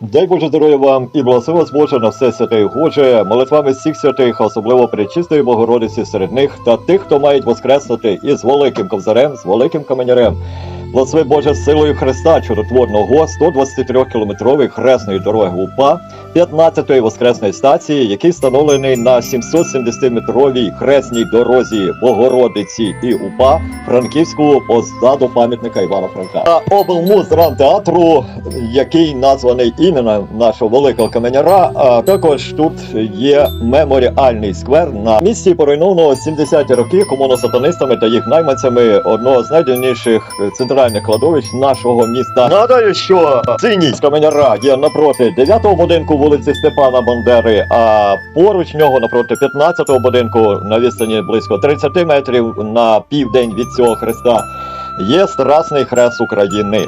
Дай Боже здоров'я вам і благослови вас Боже на все святе і Боже, молитвами всіх святих, особливо Пречистої Богородиці серед них та тих, хто мають воскреснути із великим ковзарем, з великим каменярем. Благослови Боже силою Христа чудотворного 123-кілометрової хресної дороги УПА, 15-ї воскресної стації, який встановлений на 770-метровій хресній дорозі Богородиці і УПА Франківську позаду пам'ятника Івана Франка. А облмуз драмтеатру, який названий іменем нашого великого каменяра. А також тут є меморіальний сквер на місці поруйнованого 70-ті роки комуносатанистами та їх найманцями одного з найдавніших центральних кладовищ нашого міста. Нагадаю, що синій каменяра є напроти 9-го будинку вулиці Степана Бандери, а поруч нього напроти 15-го будинку на відстані близько 30 метрів на південь від цього хреста є Страсний Хрест України.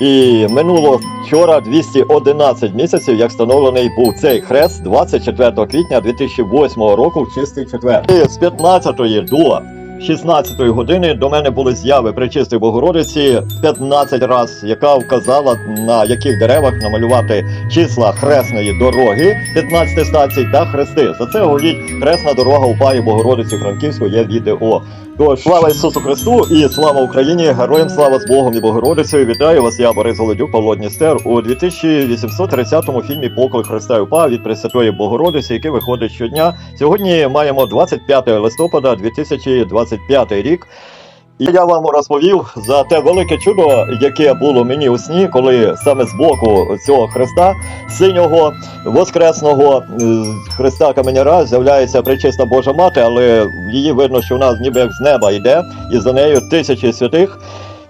І минуло вчора 211 місяців, як встановлений був цей хрест 24 квітня 2008 року в чистий четвер. І з 15 до 16 години до мене були з'яви Пречистої Богородиці 15 раз, яка вказала на яких деревах намалювати числа хресної дороги 15 стацій та хрести. За це говорить хресна дорога у паї Богородиці Франківської є відео. Тож слава Ісусу Христу і слава Україні! Героям слава з Богом і Богородицею! Вітаю вас, я Борис Голодюк, Павло Дністер у 2830 фільмі Поклик Христа УПА від Пресвятої Богородиці, який виходить щодня. Сьогодні маємо 25 листопада 2025 рік. І я вам розповів за те велике чудо, яке було мені у сні, коли саме з боку цього хреста синього воскресного е, хреста каменяра з'являється причисна Божа мати, але її видно, що вона ніби як з неба йде, і за нею тисячі святих.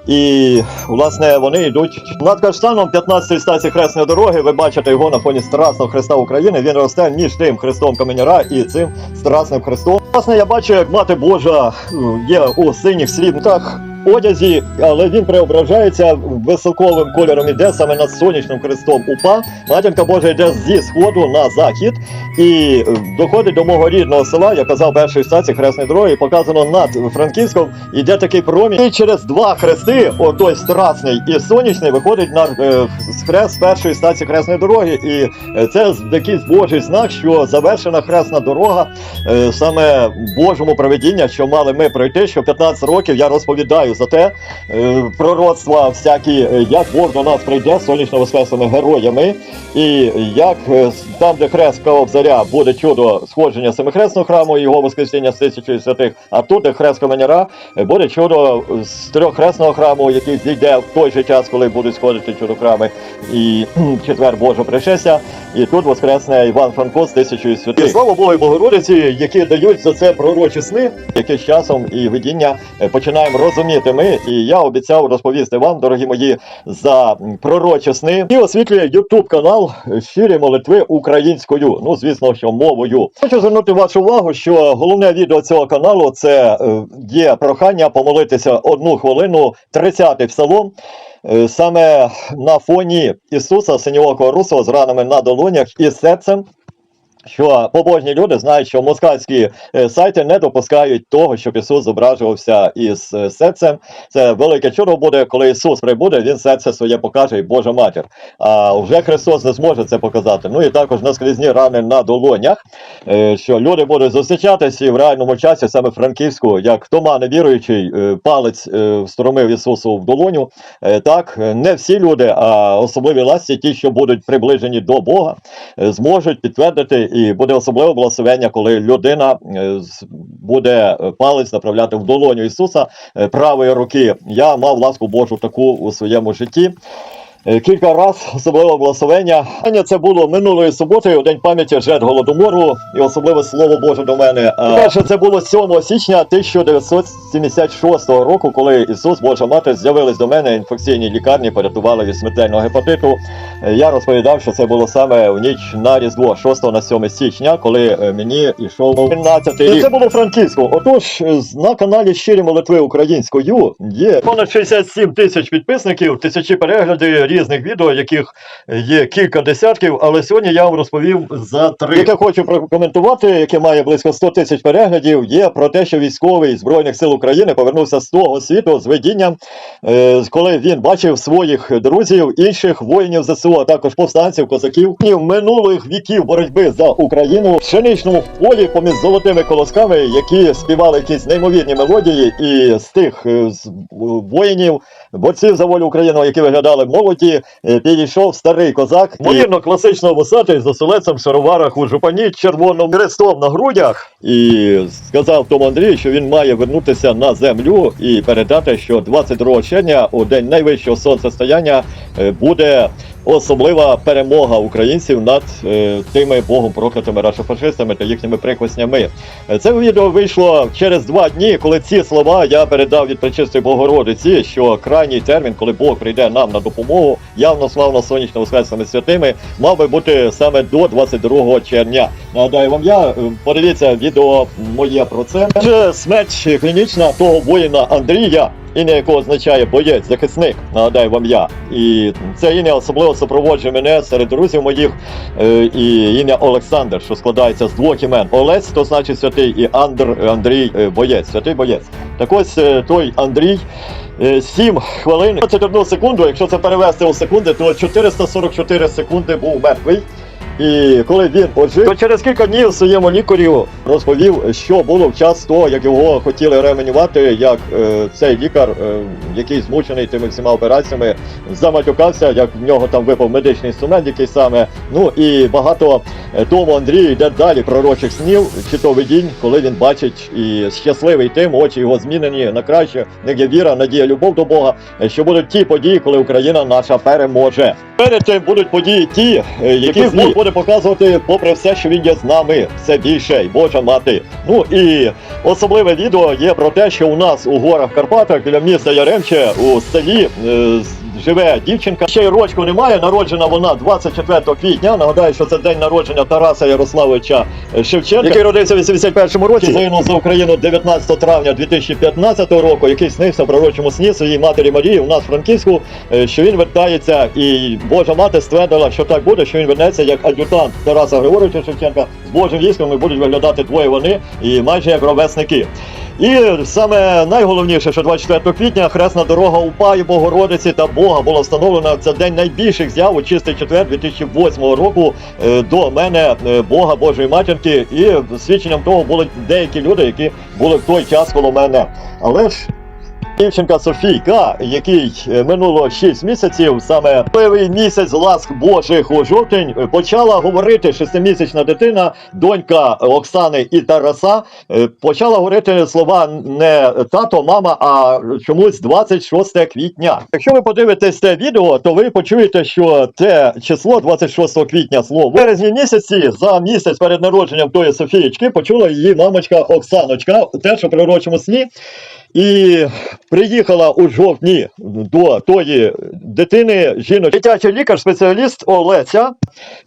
І власне вони йдуть над каштаном 15-ї стації хресної дороги. Ви бачите його на фоні Страсного Христа України. Він росте між тим хрестом каменяра і цим страсним хрестом. Власне, я бачу, як мати Божа е, є у синіх слівках одязі, але він преображається високовим кольором. Іде саме над сонячним хрестом УПА. Матінка Божа йде зі сходу на захід і е, доходить до мого рідного села. Я казав першої стації хресної дороги. Показано над Франківськом. Іде такий промінь. І через два хрести, отой страсний і сонячний, виходить на е, хрест першої стації хресної дороги. І е, це якийсь божий знак, що завершена хресна дорога е, саме Божому проведіння, що мали ми пройти. Що 15 років я розповідаю за те е, пророцтва, всякі, е, як Бог до нас прийде з сонячно воскресними героями, і як е, там, де хрест Каобзаря, буде чудо сходження семихресного храму і його воскресіння з тисячою святих, а тут, де хрест Каменяра, е, буде чудо з трьоххресного храму, який зійде в той же час, коли будуть сходити чудо храми, і четвер Божого пришестя, і тут воскресне Іван Франко з тисячою святих. І слава Богу і Богородиці, які дають за це пророчі сни, які з часом і видіння е, починаємо розуміти ми. І я обіцяв розповісти вам, дорогі мої, за пророчі сни. І освітлює Ютуб канал щирі молитви українською. Ну, звісно, що мовою. Хочу звернути вашу увагу, що головне відео цього каналу це е, є прохання помолитися одну хвилину, 30-й псалом. Е, Саме на фоні Ісуса синьоокого русого з ранами на долонях і серцем, що побожні люди знають, що москальські е, сайти не допускають того, щоб Ісус зображувався із е, серцем. Це велике чудо буде, коли Ісус прибуде, Він серце своє покаже, і Божа матір. А вже Христос не зможе це показати. Ну і також наскрізні рани на долонях, е, що люди будуть зустрічатися і в реальному часі, саме Франківську, як Тома невіруючий палець встромив Ісусу в долоню. Так, не всі люди, а особливі ласті, ті, що будуть приближені до Бога, зможуть підтвердити, і буде особливе благословення, коли людина е, буде е, палець направляти в долоню Ісуса е, правої руки. Я мав ласку Божу таку у своєму житті. Е, Кілька раз особливе благословення. Це було минулої суботи, у день пам'яті жертв голодомору, і особливе слово Боже до мене. А, Перше, це було 7 січня 1976 року, коли Ісус, Божа мати, з'явились до мене інфекційній лікарні, порятували від смертельного гепатиту. Е, Я розповідав, що це було саме в ніч на Різдво, 6 на 7 січня, коли е, мені йшов 13 рік. Це було Франківську. Отож, е, на каналі Щирі молитви українською є понад 67 тисяч підписників, тисячі переглядів, різних відео, яких є кілька десятків, але сьогодні я вам розповів за три. Яке хочу прокоментувати, яке має близько 100 тисяч переглядів, є про те, що військовий Збройних сил України повернувся з того світу з видінням, е, коли він бачив своїх друзів, інших воїнів ЗСУ, а також повстанців, козаків минулих віків боротьби за Україну в пшеничному полі поміж золотими колосками, які співали якісь неймовірні мелодії, і з тих е, воїнів, борців за волю України, які виглядали молоді, е, підійшов старий козак, ймовірно, класично вусатий з оселецем в шароварах у жупані, червоним хрестом на грудях, і сказав тому Андрію, що він має вернутися на землю і передати, що 22 червня, у день найвищого сонцестояння, е, буде особлива перемога українців над е, тими богом проклятими рашофашистами та їхніми прихвостнями. Е, Це відео вийшло через два дні, коли ці слова я передав від Пречистої Богородиці, що крайній термін, коли Бог прийде нам на допомогу, явно славно сонячно воскресними святими, мав би бути саме до 22 червня. Нагадаю вам я, е, подивіться відео моє про це. Смерть клінічна того воїна Андрія. Ім'я якого означає боєць, захисник, нагадаю вам я. І це ім'я особливо супроводжує мене серед друзів моїх. Е, і ім'я Олександр, що складається з двох імен. Олець, то значить святий, і Андр Андрій е, боєць, святий боєць. Так ось е, той Андрій. 7 хвилин 21 секунду, якщо це перевести у секунди, то 444 секунди був мертвий. І коли він ожив, то через кілька днів своєму лікарю розповів, що було в час того, як його хотіли реанімувати, як е, цей лікар, е, який змучений тими всіма операціями, заматюкався, як в нього там випав медичний інструмент, який саме. Ну і багато е, тому Андрію йде далі пророчих снів, чи то видінь, коли він бачить і щасливий тим, очі його змінені на краще. В них є віра, надія, любов до Бога, е, що будуть ті події, коли Україна наша переможе. Перед тим будуть події ті, е, які Бог буде показувати, попри все, що він є з нами, все більше, й Божа мати. Ну і особливе відео є про те, що у нас у горах Карпатах біля міста Яремче у селі е, живе дівчинка. Ще й рочку немає. Народжена вона 24 квітня. Нагадаю, що це день народження Тараса Ярославовича Шевченка, який родився в 81 році. Загинув за Україну 19 травня 2015 року, який снився в пророчому сні своїй матері Марії у нас в Франківську, е, що він вертається, і Божа мати ствердила, що так буде, що він вернеться як ад'ютант Тараса Григоровича Шевченка з Божим військом і будуть виглядати двоє вони і майже як ровесники. І саме найголовніше, що 24 квітня хресна дорога УПА і Богородиці та Бога була встановлена. Це день найбільших зяв у чистий четвер 2008 року е, до мене е, Бога Божої матінки. І свідченням того були деякі люди, які були в той час коло мене. Але ж Дівчинка Софійка, який е, минуло 6 місяців, саме перший місяць ласк Божих у жовтень, е, почала говорити шестимісячна дитина, донька Оксани і Тараса, е, почала говорити слова не тато, мама, а чомусь 26 квітня. Якщо ви подивитесь це відео, то ви почуєте, що це число 26 квітня слово в березні місяці за місяць перед народженням тої Софієчки почула її мамочка Оксаночка, теж у пророчому сні. І приїхала у жовтні до тої дитини жіночка, дитячий лікар, спеціаліст Олеся,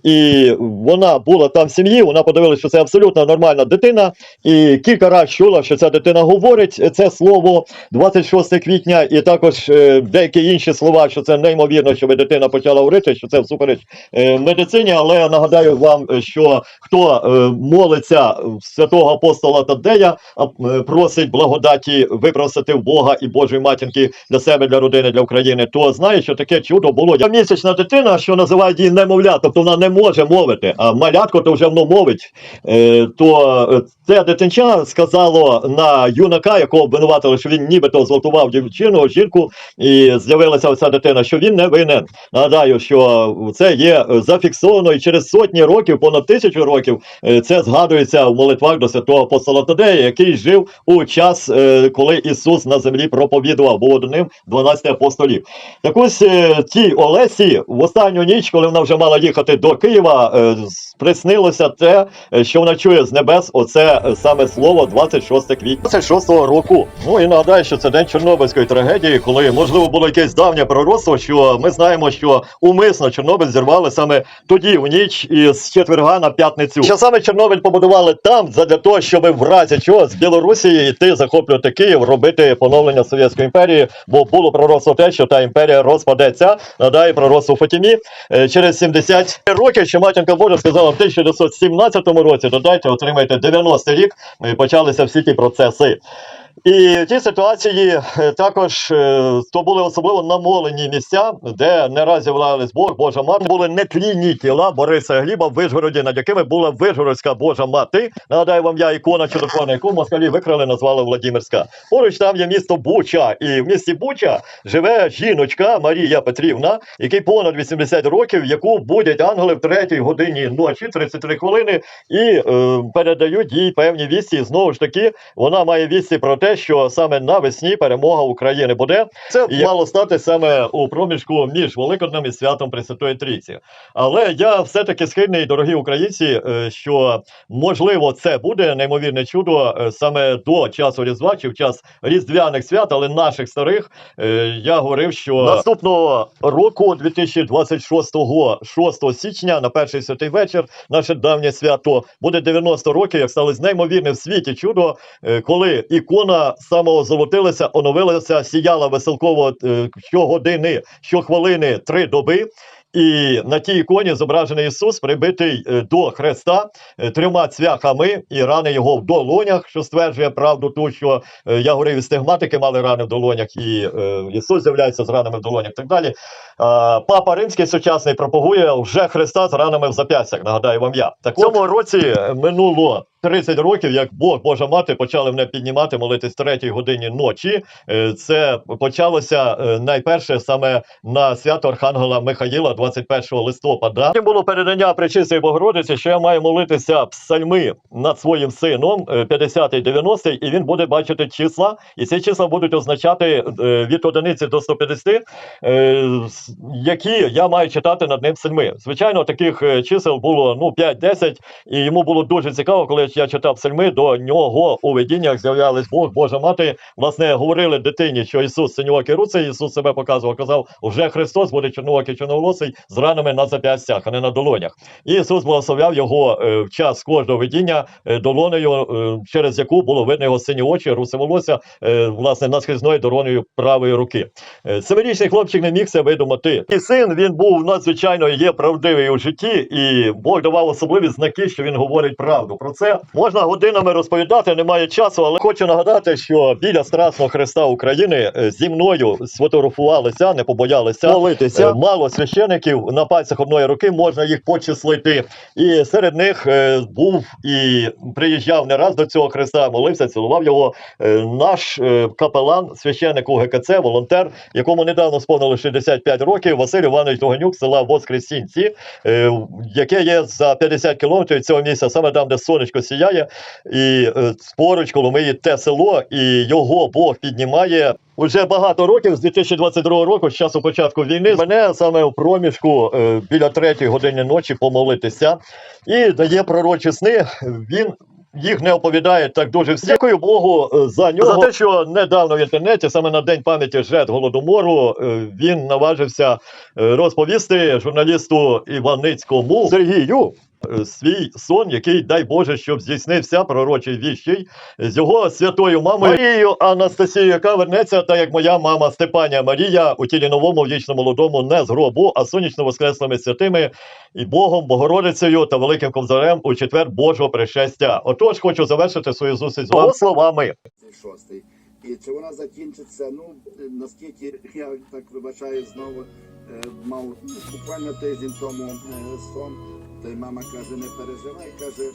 і вона була там в сім'ї. Вона подивилася, що це абсолютно нормальна дитина. І кілька разів чула, що ця дитина говорить це слово 26 квітня, і також е, деякі інші слова, що це неймовірно, щоб дитина почала говорити, що це всупереч е, медицині. Але я нагадаю вам, що хто е, молиться святого апостола Тадея, е, просить благодаті випросити в Бога і Божої матінки для себе, для родини, для України, то знає, що таке чудо було. Я місячна дитина, що називають її немовля, тобто вона не може мовити, а малятко то вже воно мовить. Е, то е, це дитинча сказало на юнака, якого обвинуватили, що він нібито зґвалтував дівчину, жінку, і з'явилася оця дитина, що він не винен. Нагадаю, що це є зафіксовано і через сотні років, понад тисячу років, е, це згадується в молитвах до святого апостола Тадея, який жив у час, е, коли Ісус на землі проповідував, було до ним 12 апостолів. Так ось е, тій Олесі в останню ніч, коли вона вже мала їхати до Києва, е, приснилося те, е, що вона чує з небес. Оце саме слово 26 квітня 26 року. Ну і нагадаю, що це день Чорнобильської трагедії, коли можливо було якесь давнє пророцтво, що ми знаємо, що умисно Чорнобиль зірвали саме тоді, у ніч із четверга на п'ятницю. Що саме Чорнобиль побудували там, задля того, щоб в разі чого з Білорусі йти захоплювати Київ, робити поновлення Совєтської імперії, бо було пророцтво те, що та імперія розпадеться. надає пророцтво Фатімі е, через 70 років, що матінка Божа сказала в 1917 році, додайте, отримайте 90 рік, і почалися всі ті процеси. І в тій ситуації е, також е, то були особливо намолені місця, де не раз з'являлись Бог, Божа мати. Були нетлінні тіла Бориса Гліба в Вишгороді, над якими була Вишгородська Божа мати. Нагадаю вам, я ікона чудотворна, яку москалі викрали, назвали Владимирська. Поруч там є місто Буча, і в місті Буча живе жіночка Марія Петрівна, якій понад 80 років, яку будять ангели в третій годині ночі, 33 хвилини, і е, передають їй певні вісті. Знову ж таки, вона має вісті про те, що саме навесні перемога України буде. Це мало стати саме у проміжку між Великоднем і святом Пресвятої Трійці. Але я все-таки схильний, дорогі українці, е, що можливо це буде неймовірне чудо е, саме до часу Різдва чи в час різдвяних свят, але наших старих. Е, Я говорив, що наступного року, 2026 6 січня, на перший святий вечір, наше давнє свято буде 90 років, як сталося неймовірне в світі чудо, коли ікона самозолотилася, оновилася, сіяла веселково е, щогодини, щохвилини, три доби. І на тій іконі зображений Ісус, прибитий е, до Христа е, трьома цвяхами і рани його в долонях, що стверджує правду ту, що я говорив, і стигматики мали рани в долонях, і Ісус з'являється з ранами в долонях так далі. Папа Римський сучасний пропагує вже Христа з ранами в зап'ястях, нагадаю вам я. В цьому році минуло 30 років, як Бог, Божа мати, почали мене піднімати, молитись третій годині ночі. Е, Це почалося е, найперше саме на свято Архангела Михаїла, 21 листопада. Потім було передання Пречистої Богородиці, що я маю молитися псальми над своїм сином, е, 50-й, 90-й, і він буде бачити числа, і ці числа будуть означати е, від одиниці до 150, е, які я маю читати над ним псальми. Звичайно, таких е, чисел було ну 5-10, і йому було дуже цікаво, коли я читав псальми, до нього у видіннях з'являлись Бог, Божа мати. Власне, говорили дитині, що Ісус синьоокий руцей, Ісус себе показував, казав, вже Христос буде чорноокий чорноволосий з ранами на зап'ястях, а не на долонях. І Ісус благословляв його е, в час кожного видіння е, долонею, е, через яку було видно його сині очі, русе волосся, е, власне, наскрізною дороною правої руки. Е, Семирічний хлопчик не міг це видумати. І син він був надзвичайно є правдивий у житті, і Бог давав особливі знаки, що він говорить правду. Про це можна годинами розповідати, немає часу, але хочу нагадати, що біля Страсного Христа України е, зі мною сфотографувалися, не побоялися молитися. Е, Мало священиків на пальцях одної руки можна їх почислити. І серед них е, був і приїжджав не раз до цього Христа, молився, цілував його наш капелан, священник УГКЦ, волонтер, якому недавно сповнило 65 років, Василь Іванович Доганюк, села Воскресінці, яке є за 50 кілометрів цього місця, саме там, де сонечко сіяє, і е, поруч Коломиї те село, і його Бог піднімає. Уже багато років з 2022 року, з часу початку війни, мене саме у проміжку е, біля третьої години ночі помолитися і дає пророчі сни. Він їх не оповідає так дуже всі. Дякую Богу е, за нього. За те, що недавно в інтернеті, саме на день пам'яті жертв голодомору, він наважився розповісти журналісту Іваницькому Сергію. Е, Свій сон, який дай Боже, щоб здійснився пророчий віщий з його святою мамою Марією Анастасією, яка вернеться, так як моя мама Степанія Марія у тілі новому вічно молодому не з гробу, а сонячно воскреслими святими і Богом, Богородицею та Великим Ковзарем у четвер Божого пришестя. Отож, хочу завершити свою зустріч з вами словами. І чи вона закінчиться? Ну наскільки я так вибачаю знову е, мав ну, буквально тиждень тому е, сон, та й мама каже, не переживай, каже,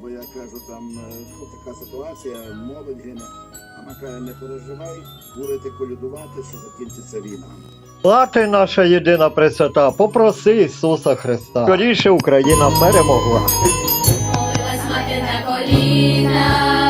бо я кажу, там е, ну, така ситуація, молодь гине. Мама каже, не переживай, будете колядувати, що закінчиться війна. Мати наша єдина пресвята, попроси Ісуса Христа. Скоріше Україна перемогла. Молилась мати на коліна,